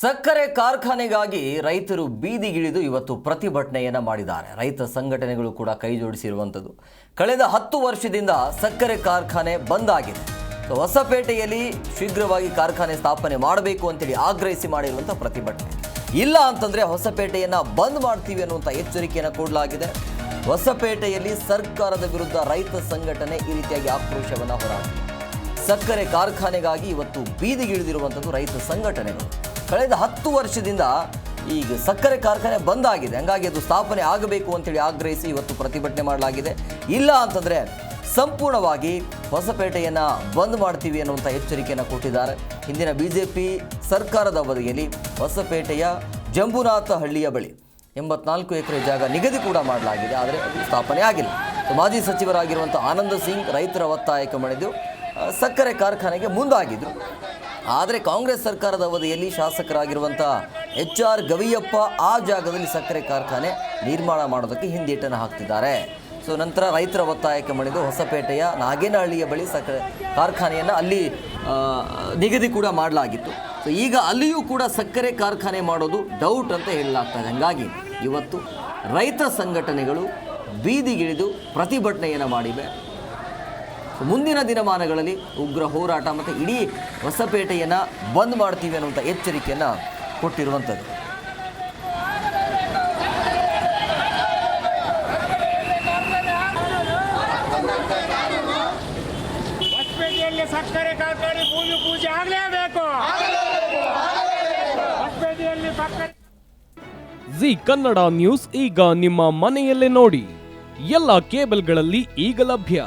ಸಕ್ಕರೆ ಕಾರ್ಖಾನೆಗಾಗಿ ರೈತರು ಬೀದಿಗಿಳಿದು ಇವತ್ತು ಪ್ರತಿಭಟನೆಯನ್ನು ಮಾಡಿದ್ದಾರೆ. ರೈತ ಸಂಘಟನೆಗಳು ಕೂಡ ಕೈಜೋಡಿಸಿರುವಂಥದ್ದು ಕಳೆದ ಹತ್ತು ವರ್ಷದಿಂದ ಸಕ್ಕರೆ ಕಾರ್ಖಾನೆ ಬಂದ್ ಆಗಿದೆ. ಹೊಸಪೇಟೆಯಲ್ಲಿ ಶೀಘ್ರವಾಗಿ ಕಾರ್ಖಾನೆ ಸ್ಥಾಪನೆ ಮಾಡಬೇಕು ಅಂತೇಳಿ ಆಗ್ರಹಿಸಿ ಮಾಡಿರುವಂಥ ಪ್ರತಿಭಟನೆ. ಇಲ್ಲ ಅಂತಂದರೆ ಹೊಸಪೇಟೆಯನ್ನು ಬಂದ್ ಮಾಡ್ತೀವಿ ಅನ್ನುವಂಥ ಎಚ್ಚರಿಕೆಯನ್ನು ಕೊಡಲಾಗಿದೆ. ಹೊಸಪೇಟೆಯಲ್ಲಿ ಸರ್ಕಾರದ ವಿರುದ್ಧ ರೈತ ಸಂಘಟನೆ ಈ ರೀತಿಯಾಗಿ ಆಕ್ರೋಶವನ್ನು ಹೊರಹಾಕಿದೆ. ಸಕ್ಕರೆ ಕಾರ್ಖಾನೆಗಾಗಿ ಇವತ್ತು ಬೀದಿಗಿಳಿದಿರುವಂಥದ್ದು ರೈತ ಸಂಘಟನೆಗಳು. ಕಳೆದ ಹತ್ತು ವರ್ಷದಿಂದ ಈಗ ಸಕ್ಕರೆ ಕಾರ್ಖಾನೆ ಬಂದ್ ಆಗಿದೆ. ಹಂಗಾಗಿ ಅದು ಸ್ಥಾಪನೆ ಆಗಬೇಕು ಅಂತೇಳಿ ಆಗ್ರಹಿಸಿ ಇವತ್ತು ಪ್ರತಿಭಟನೆ ಮಾಡಲಾಗಿದೆ. ಇಲ್ಲ ಅಂತಂದರೆ ಸಂಪೂರ್ಣವಾಗಿ ಹೊಸಪೇಟೆಯನ್ನು ಬಂದ್ ಮಾಡ್ತೀವಿ ಅನ್ನುವಂಥ ಎಚ್ಚರಿಕೆಯನ್ನು ಕೊಟ್ಟಿದ್ದಾರೆ. ಹಿಂದಿನ ಬಿ ಜೆ ಪಿ ಸರ್ಕಾರದ ಅವಧಿಯಲ್ಲಿ ಹೊಸಪೇಟೆಯ ಜಂಬುನಾಥ ಹಳ್ಳಿಯ ಬಳಿ ಎಂಬತ್ನಾಲ್ಕು ಎಕರೆ ಜಾಗ ನಿಗದಿ ಕೂಡ ಮಾಡಲಾಗಿದೆ. ಆದರೆ ಅದು ಸ್ಥಾಪನೆ ಆಗಿಲ್ಲ. ಮಾಜಿ ಸಚಿವರಾಗಿರುವಂಥ ಆನಂದ ಸಿಂಗ್ ರೈತರ ಒತ್ತಾಯಕ್ಕೆ ಮಣಿದು ಸಕ್ಕರೆ ಕಾರ್ಖಾನೆಗೆ ಮುಂದಾಗಿದ್ದರು ಆದರೆ ಕಾಂಗ್ರೆಸ್ ಸರ್ಕಾರದ ಅವಧಿಯಲ್ಲಿ ಶಾಸಕರಾಗಿರುವಂಥ ಎಚ್ ಆರ್ ಗವಿಯಪ್ಪ ಆ ಜಾಗದಲ್ಲಿ ಸಕ್ಕರೆ ಕಾರ್ಖಾನೆ ನಿರ್ಮಾಣ ಮಾಡೋದಕ್ಕೆ ಹಿಂದೇಟನ್ನು ಹಾಕ್ತಿದ್ದಾರೆ. ಸೊ, ನಂತರ ರೈತರ ಒತ್ತಾಯಕ್ಕೆ ಮಣಿದು ಹೊಸಪೇಟೆಯ ನಾಗೇನಹಳ್ಳಿಯ ಬಳಿ ಸಕ್ಕರೆ ಕಾರ್ಖಾನೆಯನ್ನು ಅಲ್ಲಿ ನಿಗದಿ ಕೂಡ ಮಾಡಲಾಗಿತ್ತು. ಸೊ, ಈಗ ಅಲ್ಲಿಯೂ ಕೂಡ ಸಕ್ಕರೆ ಕಾರ್ಖಾನೆ ಮಾಡೋದು ಡೌಟ್ ಅಂತ ಹೇಳಲಾಗ್ತದೆ ಹಾಗಾಗಿ ಇವತ್ತು ರೈತ ಸಂಘಟನೆಗಳು ಬೀದಿಗಿಳಿದು ಪ್ರತಿಭಟನೆಯನ್ನು ಮಾಡಿವೆ. ಸೊ ಮುಂದಿನ ದಿನಮಾನಗಳಲ್ಲಿ ಉಗ್ರ ಹೋರಾಟ ಮತ್ತು ಇಡೀ ಹೊಸಪೇಟೆಯನ್ನು ಬಂದ್ ಮಾಡ್ತೀವಿ ಅನ್ನುವಂಥ ಎಚ್ಚರಿಕೆಯನ್ನು ಕೊಟ್ಟಿರುವಂಥದ್ದು. ಸಕ್ಕರೆ ಕಾರ್ಖಾನೆ ಭೂಮಿ ಪೂಜೆ ಆಗಲೇಬೇಕು. ಜಿ ಕನ್ನಡ ನ್ಯೂಸ್ ಈಗ ನಿಮ್ಮ ಮನೆಯಲ್ಲೇ ನೋಡಿ. ಎಲ್ಲ ಕೇಬಲ್ಗಳಲ್ಲಿ ಈಗ ಲಭ್ಯ.